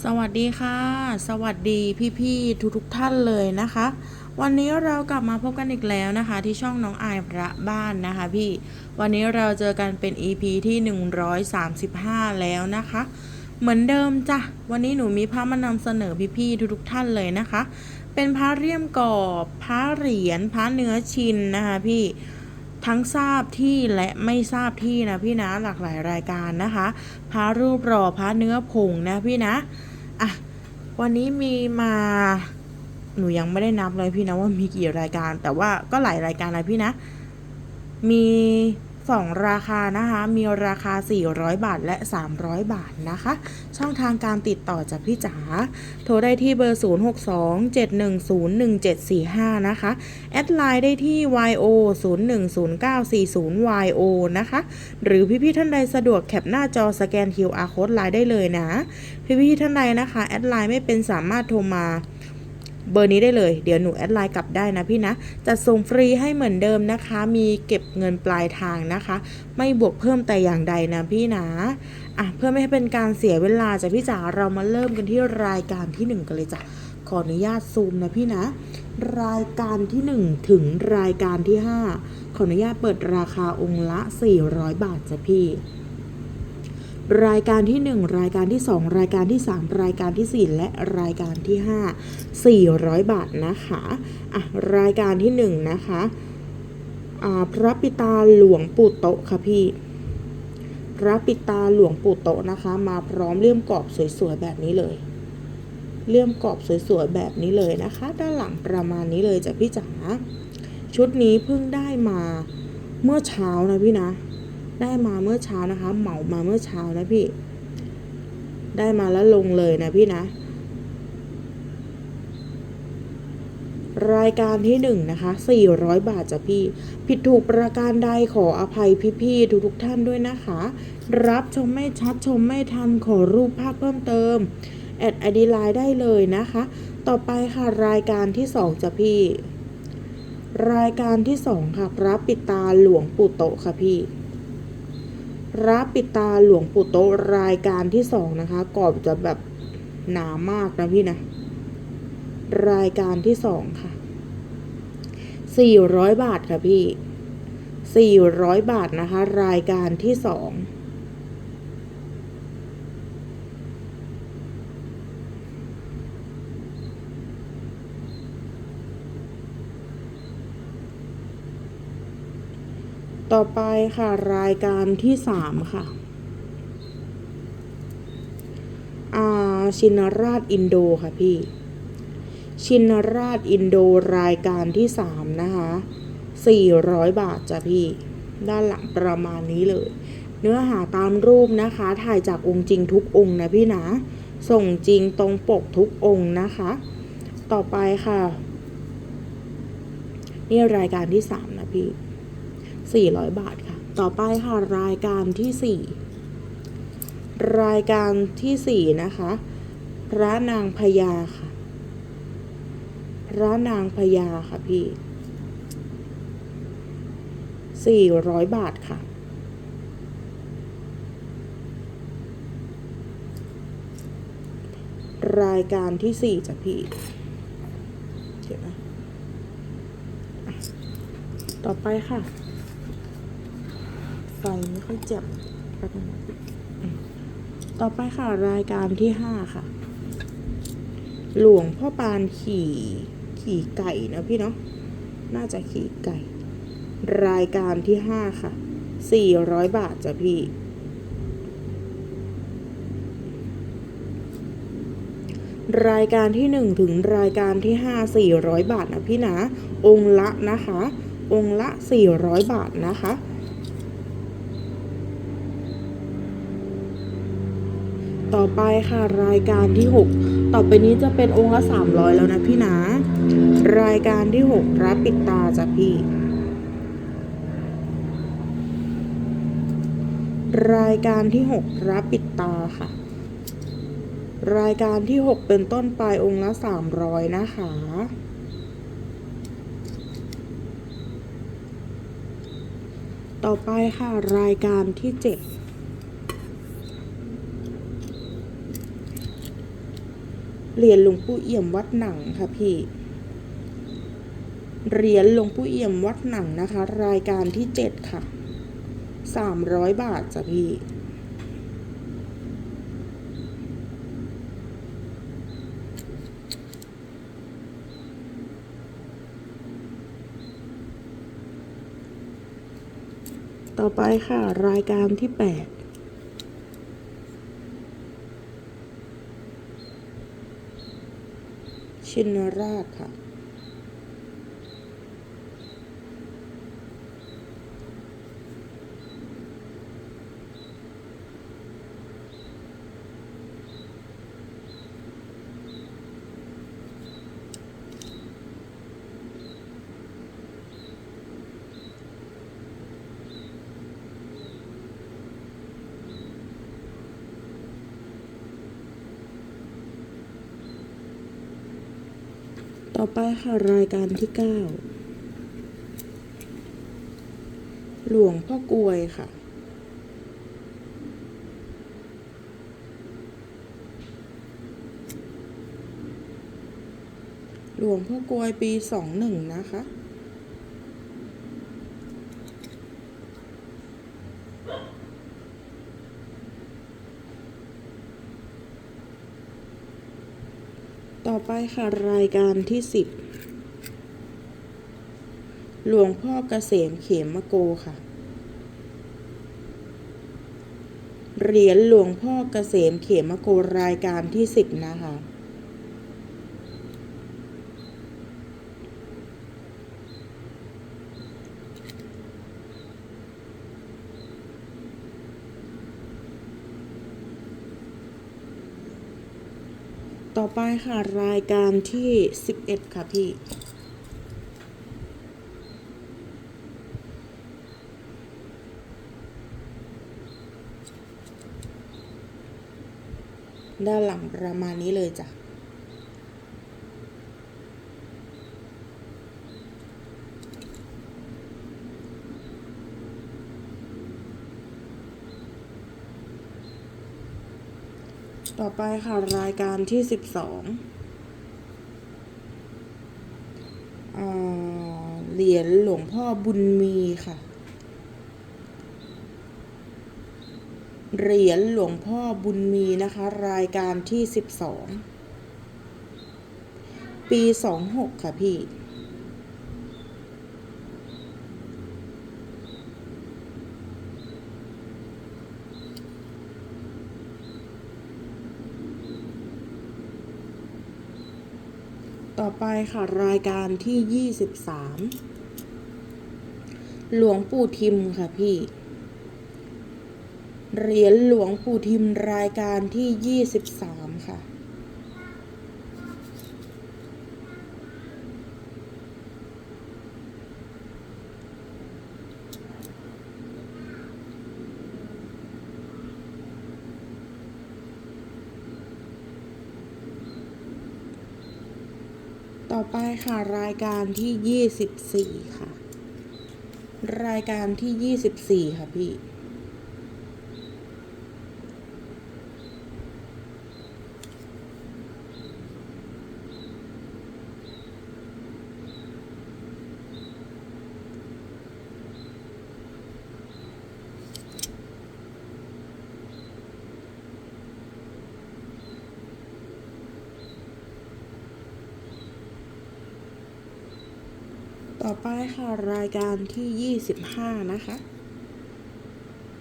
สวัสดีค่ะ สวัสดีพี่ๆทุกๆท่านเลยนะคะ วันนี้เรากลับมาพบกันอีกแล้วนะคะ ที่ช่องน้องอายพระบ้านนะคะพี่ วันนี้เราเจอกันเป็น EP ที่ 135 แล้วนะคะ เหมือนเดิมจ้ะ วันนี้หนูมีพระมานำเสนอพี่ๆทุกๆท่านเลยนะคะ เป็นพระเลี่ยมกรอบพระเหรียญพระเนื้อชินนะคะพี่ ทั้งทราบที่และไม่ทราบที่นะพี่นะหลากหลายรายการนะคะ พระรูปรอพระเนื้อผงนะพี่นะอะวันนี้มีมาหนูยังไม่ได้นับเลยพี่นะว่ามีกี่รายการ แต่ว่าก็หลายรายการนะพี่นะ มี สองราคานะคะ มีราคา 400 บาทและ 300 บาทนะคะ ช่องทางการติดต่อจากพี่จ๋า โทรได้ที่เบอร์ 0627101745 นะคะ แอดไลน์ได้ที่ yo 010940 yo นะคะ หรือพี่ๆท่านใดสะดวกแคปหน้าจอสแกน QR code ไลน์ได้เลยนะ พี่ๆท่านใดนะคะ แอดไลน์ไม่เป็นสามารถโทรมา เบอร์นี้ได้เลย เดี๋ยวหนูแอดไลน์กลับได้นะพี่นะ จะส่งฟรีให้เหมือนเดิมนะคะ มีเก็บเงินปลายทางนะคะ ไม่บวกเพิ่มแต่อย่างใดนะพี่นะอะเพื่อไม่ให้เป็นการเสียเวลาจ้ะพี่จ๋าเรามาเริ่มกันที่รายการที่หนึ่งกันเลยจ้ะขออนุญาตซูมนะพี่นะ รายการที่หนึ่งถึงรายการที่ห้าขออนุญาตเปิดราคาองค์ละ 400 บาทจ้ะพี่ รายการที่ 1 รายการที่ 2 รายการที่ 3 รายการที่ 4 และรายการที่ 5 400 บาทนะคะอะรายการที่ 1 นะคะอ่าพระปิตาหลวงปู่โตค่ะพี่พระปิตาหลวงปู่โตนะคะ มาพร้อมเลี่ยมกรอบสวยๆแบบนี้เลย เลี่ยมกรอบสวยๆแบบนี้เลยนะคะ ด้านหลังประมาณนี้เลยจ้ะพี่จ๋าชุดนี้เพิ่งได้มาเมื่อเช้านะพี่นะ ได้มาเมื่อเช้านะคะ เหมามาเมื่อเช้านะพี่ ได้มาแล้วลงเลยนะพี่นะ รายการที่หนึ่งนะคะ 400 บาทจ้ะพี่ ผิดถูกประการใดขออภัยพี่ๆทุกๆท่านด้วยนะคะ รับชมไม่ชัดชมไม่ทันขอรูปภาพเพิ่มเติม แอดไอดีไลน์ได้เลยนะคะ ต่อไปค่ะรายการที่สองจ้ะพี่รายการที่สองค่ะ พระปิดตาหลวงปู่โตค่ะพี่ พระปิตาหลวงปู่โตรายการที่สองนะคะกรอบจะแบบหนามากนะพี่นะ รายการที่สองค่ะสี่ร้อยบาทค่ะพี่สี่ร้อยบาทนะคะ รายการที่สอง ต่อไปค่ะรายการที่สามค่ะอ่าชินราชอินโดค่ะพี่ ชินราชอินโดรายการที่สามนะคะ400บาทจ้ะพี่ ด้านหลังประมาณนี้เลย เนื้อหาตามรูปนะคะ ถ่ายจากองค์จริงทุกองค์นะพี่นะ ส่งจริงตรงปกทุกองค์นะคะ ต่อไปค่ะ นี่รายการที่สามนะพี่ 400 บาทค่ะ ต่อไปค่ะรายการที่สี่รายการที่สี่นะคะ พระนางพญาค่ะ พระนางพญาค่ะพี่สี่ร้อยบาทค่ะ รายการที่สี่จ้ะพี่เดี๋ยวนะต่อไปค่ะ ไฟไม่ค่อยแจ่มแป๊บต่อไปค่ะรายการที่ห้าค่ะ หลวงพ่อปานขี่ขี่ไก่นะพี่เนาะน่าจะขี่ไก่ รายการที่ห้าค่ะสี่ร้อยบาทจ้ะพี่ รายการที่หนึ่งถึงรายการที่ห้าสี่ร้อยบาทนะพี่นะ องค์ละนะคะ องค์ละสี่ร้อยบาทนะคะ อไปค่ะรายการที่ 6 ต่อไปนี้จะเป็นองค์ละ 300 แล้วนะพี่นะ รายการที่ 6 รับปิดตาจ้ะพี่ รายการที่ 6 รับปิดตาค่ะ รายการที่ 6 เป็นต้นปลายองค์ละ 300 นะคะต่อไปค่ะ รายการที่ 7 เหรียญหลวงปู่เอี่ยมวัดหนังค่ะพี่เหรียญหลวงปู่เอี่ยมวัดหนังนะคะ รายการที่เจ็ดค่ะสามร้อยบาทจ้ะพี่ต่อไปค่ะ รายการที่แปด ชินราชค่ะ ต่อไปค่ะรายการที่เก้าหลวงพ่อกวยค่ะ หลวงพ่อกวยปีสองหนึ่งนะคะ ไปค่ะ รายการที่สิบหลวงพ่อเกษมเขมโกค่ะ เหรียญหลวงพ่อเกษมเขมโกรายการที่สิบนะคะ ต่อไปค่ะ รายการที่สิบเอ็ดค่ะพี่ ด้านหลังประมาณนี้เลยจ้ะ ต่อไปค่ะ รายการที่สิบสองเหรียญหลวงพ่อบุญมีค่ะ เหรียญหลวงพ่อบุญมีนะคะ รายการที่สิบสอง ปีสองหกค่ะพี่ ต่อไปค่ะรายการที่ยี่สิบสามหลวงปู่ทิมค่ะพี่ เหรียญหลวงปู่ทิมรายการที่ยี่สิบสามค่ะ ต่อไปค่ะรายการที่ยี่สิบสี่ค่ะ รายการที่ยี่สิบสี่ค่ะพี่ ต่อไป ค่ะ รายการที่ยี่สิบห้านะคะ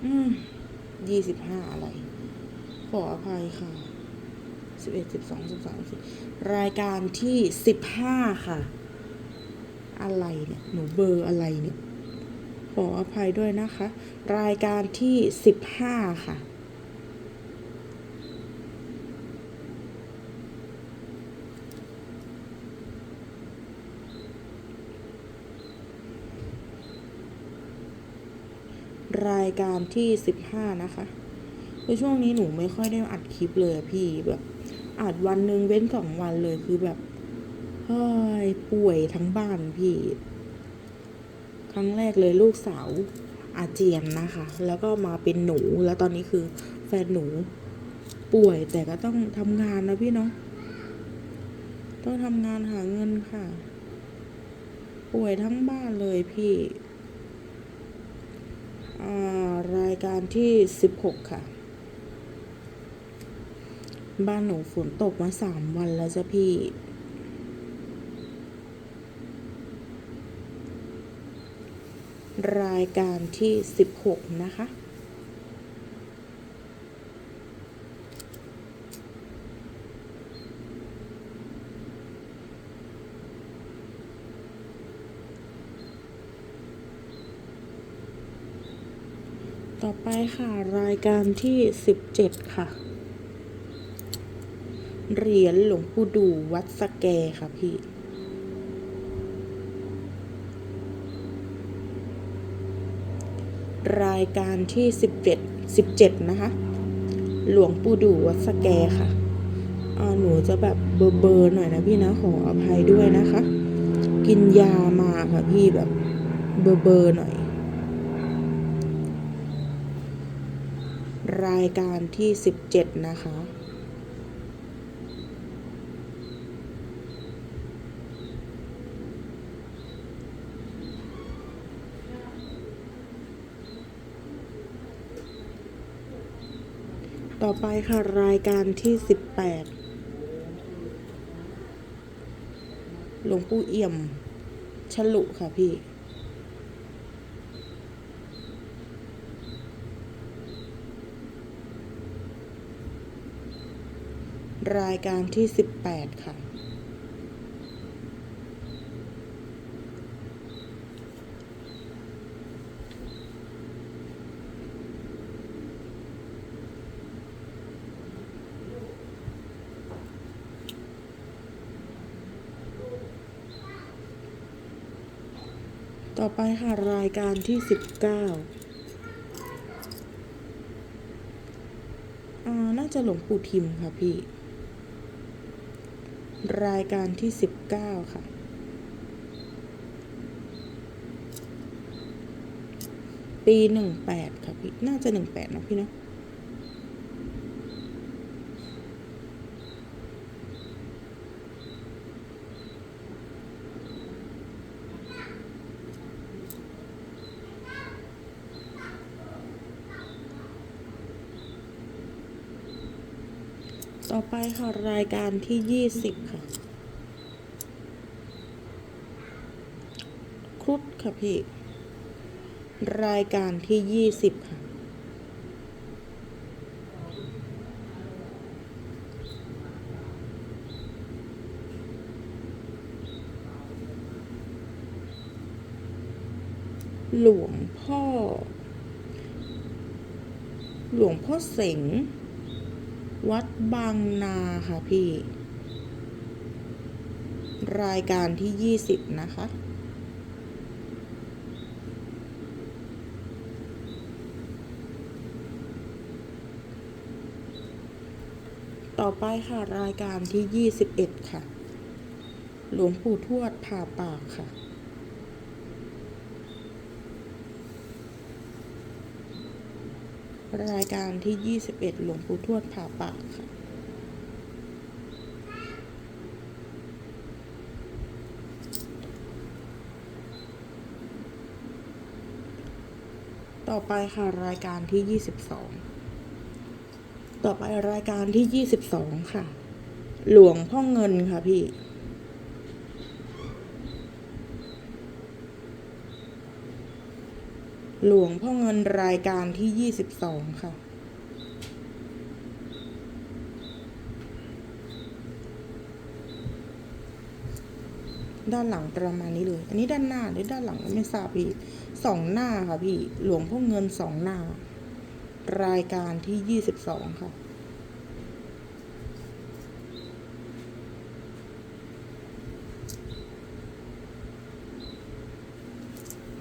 อืมยี่สิบห้าอะไร ขออภัยค่ะสิบเอ็ดสิบสองสิบสามสิบรายการที่สิบห้าค่ะ อะไรเนี่ย หนูเบอร์อะไรเนี่ย ขออภัยด้วยนะคะ รายการที่สิบห้าค่ะ รายการที่สิบห้านะคะคือช่วงนี้หนูไม่ค่อยได้อัดคลิปเลยพี่แบบอัดวันหนึ่งเว้นสองวันเลยคือแบบเฮ้ยป่วยทั้งบ้านพี่ ครั้งแรกเลยลูกสาวอาเจียนนะคะ แล้วก็มาเป็นหนูแล้วตอนนี้คือแฟนหนูป่วยแต่ก็ต้องทำงานนะพี่เนาะต้องทำงานหาเงินค่ะ ป่วยทั้งบ้านเลยพี่ รายการที่สิบหกค่ะ บ้านหนูฝนตกมาสามวันแล้วจ้ะพี่ รายการที่สิบหกนะคะ ต่อไปค่ะรายการที่สิบเจ็ดค่ะ เหรียญหลวงปู่ดูวัดสแกค่ะพี่รายการที่สิบเจ็ดสิบเจ็ดนะคะ หลวงปู่ดูวัดสแกค่ะอ่าหนูจะแบบเบอร์เบอร์หน่อยนะพี่นะขออภัยด้วยนะคะ กินยามาค่ะพี่แบบเบอร์เบอร์หน่อย รายการที่สิบเจ็ดนะคะ ต่อไปค่ะ รายการที่สิบแปดหลวงปู่เอี่ยม ฉลุค่ะพี่ รายการที่สิบแปดค่ะ ต่อไปค่ะ รายการที่สิบเก้าอ่าน่าจะหลวงปู่ทิมค่ะพี่ รายการที่สิบเก้าค่ะ ปีหนึ่งแปดค่ะพี่ น่าจะหนึ่งแปดนะพี่เนาะ ต่อไป ค่ะ รายการที่ยี่สิบค่ะ ครุฑค่ะพี่ รายการที่ยี่สิบค่ะ หลวงพ่อ หลวงพ่อเสง วัดบางนาค่ะพี่ รายการที่ยี่สิบนะคะ ต่อไปค่ะรายการที่ยี่สิบเอ็ดค่ะ หลวงปู่ทวดผ่าปากค่ะ รายการที่ 21 หลวงปู่ทวดผ่าปากค่ะต่อไปค่ะรายการที่ 22 ต่อไปรายการที่ 22 ค่ะ หลวงพ่อเงินค่ะพี่ หลวงพ่อเงินรายการที่ 22 ค่ะด้านหลังประมาณนี้เลย อันนี้ด้านหน้าหรือด้านหลังไม่ทราบพี่สองหน้าค่ะพี่ หลวงพ่อเงินสองหน้า รายการที่22ค่ะ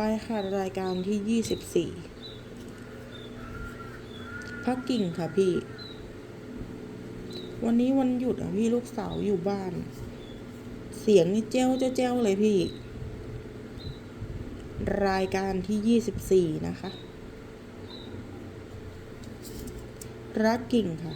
ไปค่ะรายการที่ยี่สิบสี่พักกิ่งค่ะพี่ วันนี้วันหยุดอะพี่ลูกสาวอยู่บ้าน เสียงนี่เจ้าเจ้าเจ้าเลยพี่ รายการที่ยี่สิบสี่นะคะ รักกิ่งค่ะ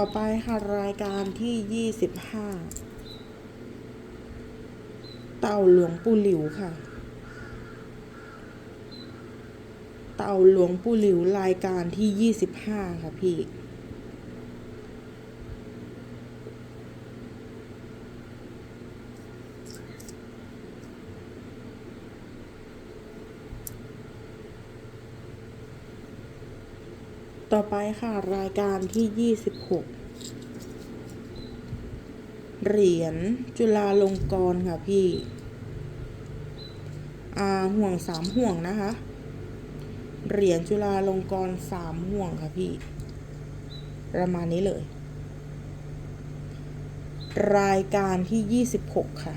ต่อไปค่ะรายการที่ยี่สิบห้าเต่าหลวงปู่หลิวค่ะ เต่าหลวงปู่หลิวรายการที่ยี่สิบห้าค่ะพี่ ต่อไปค่ะ รายการที่ยี่สิบหกเหรียญจุฬาลงกรณ์ค่ะพี่ห่วงสามห่วงนะคะ เหรียญจุฬาลงกรณ์สามห่วงค่ะพี่ ประมาณนี้เลย รายการที่ยี่สิบหกค่ะ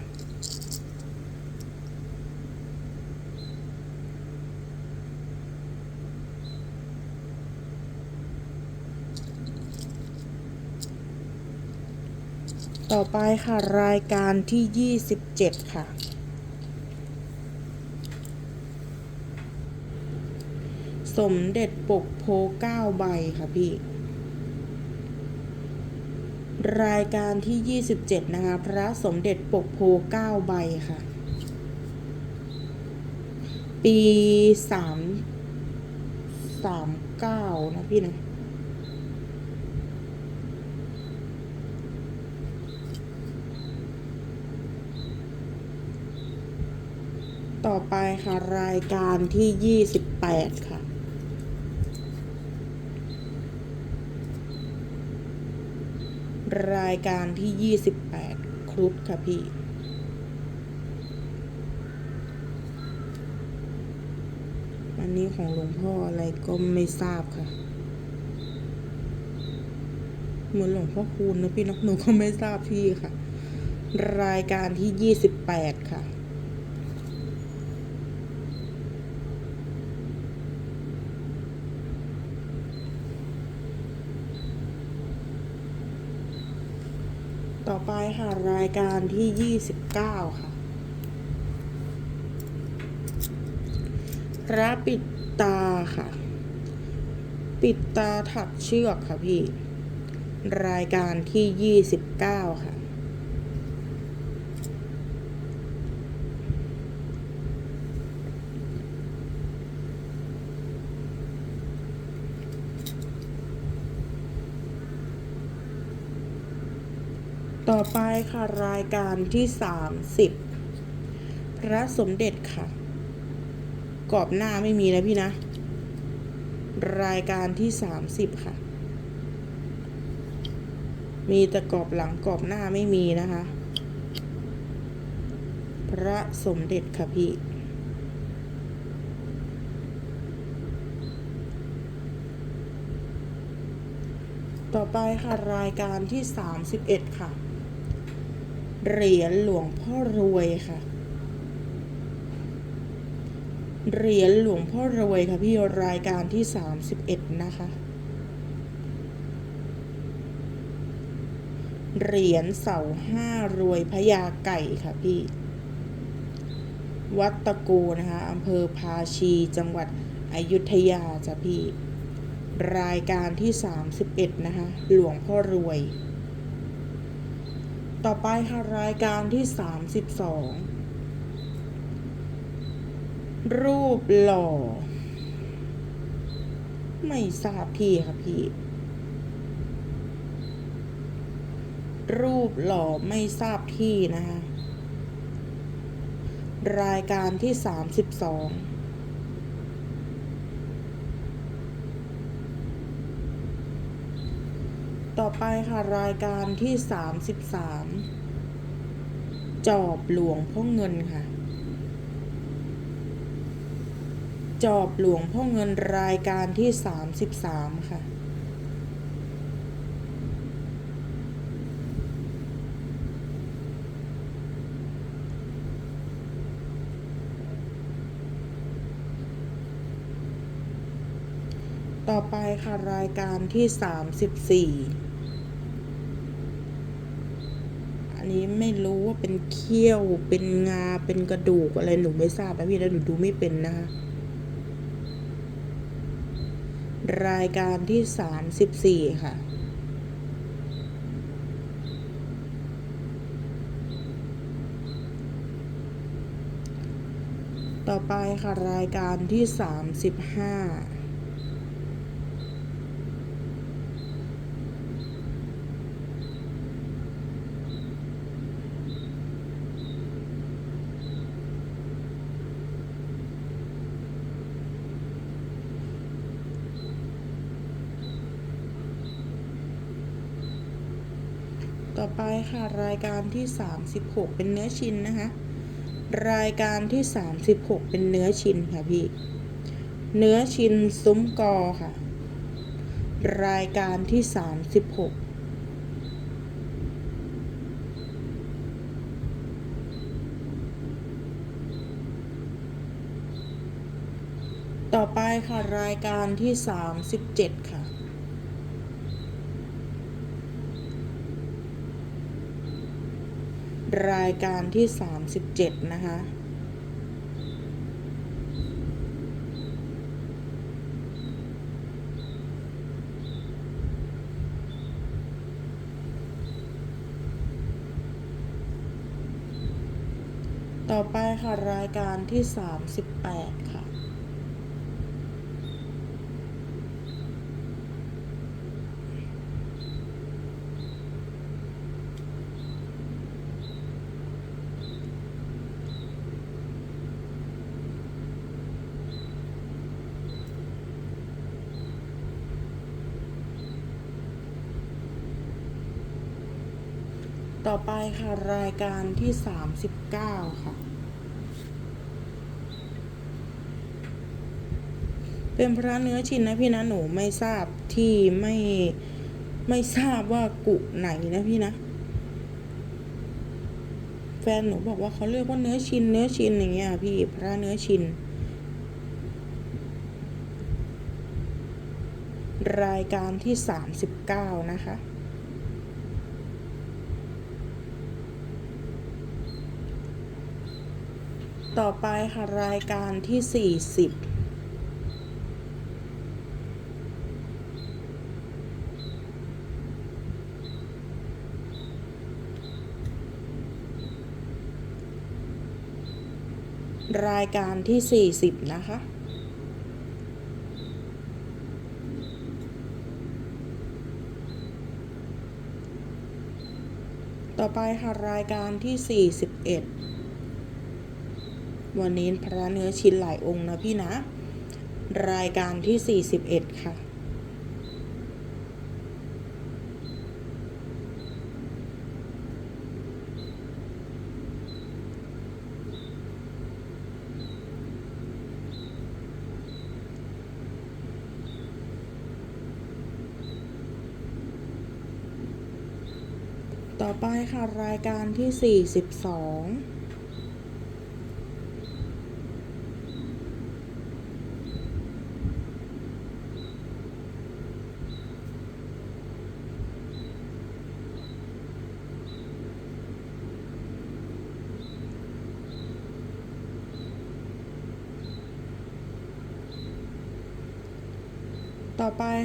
ต่อไปค่ะรายการที่ยี่สิบเจ็ดค่ะ สมเด็จปกโพเก้าใบค่ะพี่ รายการที่ยี่สิบเจ็ดนะคะ พระสมเด็จปกโพเก้าใบค่ะ ปีสามสามเก้านะพี่นะ ต่อไปค่ะ รายการที่ยี่สิบแปดค่ะ รายการที่ยี่สิบแปดครุฑค่ะพี่ อันนี้ของหลวงพ่ออะไรก็ไม่ทราบค่ะ เหมือนหลวงพ่อคูณนะพี่นอะหนูก็ไม่ทราบที่ค่ะ รายการที่ยี่สิบแปดค่ะ ต่อไปค่ะ รายการที่ยี่สิบเก้าค่ะ พระปิดตาค่ะ ปิดตาถักเชือกค่ะพี่ รายการที่ยี่สิบเก้าค่ะ ต่อไปค่ะรายการที่สามสิบพระสมเด็จค่ะ กรอบหน้าไม่มีนะพี่นะ รายการที่สามสิบค่ะ มีแต่กรอบหลังกรอบหน้าไม่มีนะคะ พระสมเด็จค่ะพี่ต่อไปค่ะ รายการที่สามสิบเอ็ดค่ะ เหรียญหลวงพ่อรวยค่ะ เหรียญหลวงพ่อรวยค่ะพี่รายการที่สามสิบเอ็ดนะคะ เหรียญเสาห้ารวยพญาไก่ค่ะพี่ วัดตะโกนะคะอำเภอภาชีจังหวัดอยุธยาจ้ะพี่ รายการที่สามสิบเอ็ดนะคะ หลวงพ่อรวย ต่อไปค่ะรายการที่ 32 รูปหล่อ ไม่ทราบพี่ค่ะพี่ รูปหล่อไม่ทราบที่นะคะ รายการที่ 32 ต่อไปค่ะรายการที่ 33 จอบหลวงพ่อเงินค่ะ จอบหลวงพ่อเงินรายการที่ 33 ค่ะต่อไปค่ะรายการที่ 34 นี้ไม่รู้ว่าเป็นเขี้ยว เป็นงา เป็นกระดูกอะไรหนูไม่ทราบนะพี่แล้วหนูดูไม่เป็นนะคะรายการที่สามสิบสี่ค่ะ ต่อไปค่ะรายการที่สามสิบห้า ต่อไป ค่ะรายการที่ 36 เป็นเนื้อชิ้นนะคะ รายการที่ 36 เป็นเนื้อชิ้นค่ะพี่ เนื้อชิ้นซุ้มกอค่ะ รายการที่ 36ต่อไปค่ะ รายการที่ 37 ค่ะ รายการที่ 37 นะคะ ต่อไปค่ะ รายการที่ 38 ค่ะ ต่อไปค่ะ รายการที่ 39 ค่ะ เป็นพระเนื้อชินนะพี่นะหนูไม่ทราบที่ไม่ไม่ทราบว่ากุไหนนะพี่นะ แฟนหนูบอกว่าเขาเรียกว่าเนื้อชินเนื้อชินอย่างเงี้ยพี่พระเนื้อชิน รายการที่ 39 นะคะ ต่อไปค่ะรายการที่ 40รายการที่ 40 นะคะ ต่อไปค่ะรายการที่ 41 วันนี้พระเนื้อชิ้นหลายองค์นะพี่นะ รายการที่ 41 ค่ะ ต่อไปค่ะ รายการที่ 42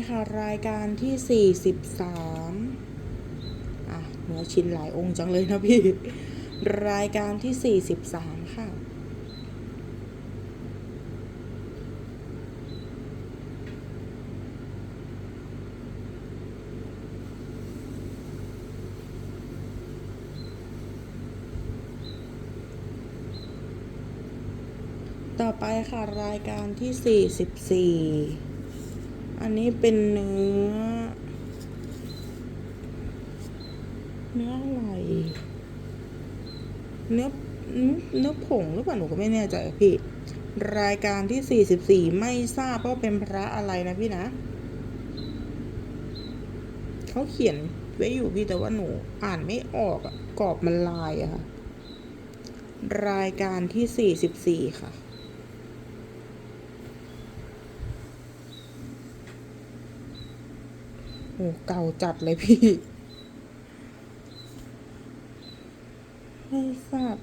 ค่ะ รายการที่ 43อะเนื้อชิ้นหลายองค์จังเลยนะพี่ รายการที่ 43 ค่ะต่อไปค่ะ รายการที่ 44 อันนี้เป็นเนื้อ เนื้ออะไร เนื้อเนื้อผงหรือเปล่าหนูก็ไม่แน่ใจพี่ รายการที่44ไม่ทราบว่าเป็นพระอะไรนะพี่นะ เขาเขียนไว้อยู่พี่แต่ว่าหนูอ่านไม่ออกอะกรอบมันลายอะค่ะ รายการที่44ค่ะ โอ้เก่าจัดเลยพี่ ไม่ทราบ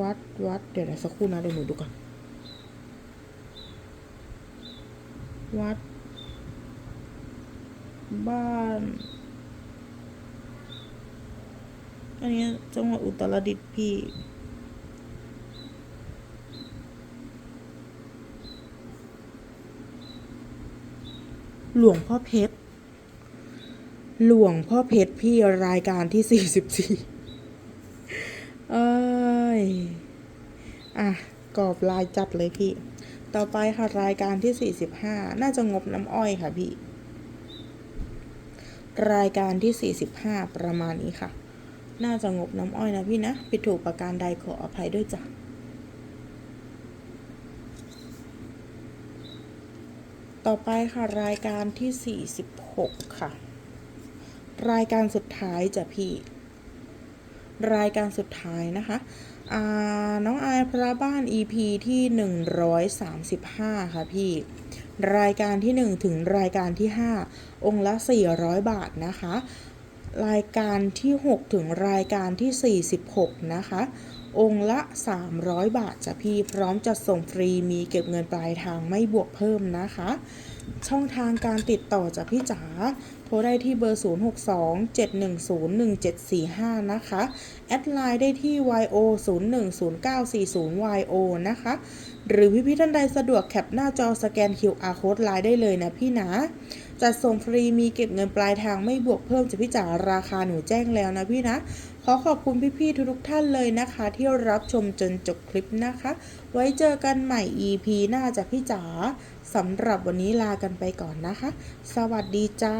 วัดวัด เดี๋ยวนะสักครู่นะเดี๋ยวหนูดูก่อน วัด บ้าน อันนี้จังหวัดอุตรดิตถ์พี่หลวงพ่อเพชร หลวงพ่อเพชรพี่รายการที่สี่สิบสี่เอ้ย อะ กรอบลายจัดเลยพี่ ต่อไปค่ะรายการที่สี่สิบห้าน่าจะงบน้ำอ้อยค่ะพี่ รายการที่สี่สิบห้าประมาณนี้ค่ะ น่าจะงบน้ำอ้อยนะพี่นะผิดถูกประการใดขออภัยด้วยจ้ะต่อไปค่ะรายการที่ 46 ค่ะ รายการสุดท้ายจ้ะพี่ รายการสุดท้ายนะคะน้องอายพระบ้าน EP ที่ 135 ค่ะพี่ รายการที่ 1 ถึงรายการที่ 5 องค์ละ 400 บาทนะคะ รายการที่ 6 ถึงรายการที่ 46 นะคะ องค์ละ 300 บาทจ้ะพี่พร้อมจัดส่งฟรีมีเก็บเงินปลายทางไม่บวกเพิ่มนะคะ ช่องทางการติดต่อจากพี่จ๋า รได้ที่เบอร์ 0627101745 นะคะ แอดไลน์ได้ที่ yo 010940 yo นะคะ หรือพี่ๆท่านใดสะดวกแคปหน้าจอสแกน QR code ไลน์ได้เลยนะพี่นะจัดส่งฟรีมีเก็บเงินปลายทางไม่บวกเพิ่มจากพี่จ๋าราคาหนูแจ้งแล้วนะพี่นะ ขอขอบคุณพี่ๆทุกๆท่านเลยนะคะ ที่รับชมจนจบคลิปนะคะ ไว้เจอกันใหม่ EP หน้าจากพี่จ๋า สำหรับวันนี้ลากันไปก่อนนะคะ สวัสดีจ้า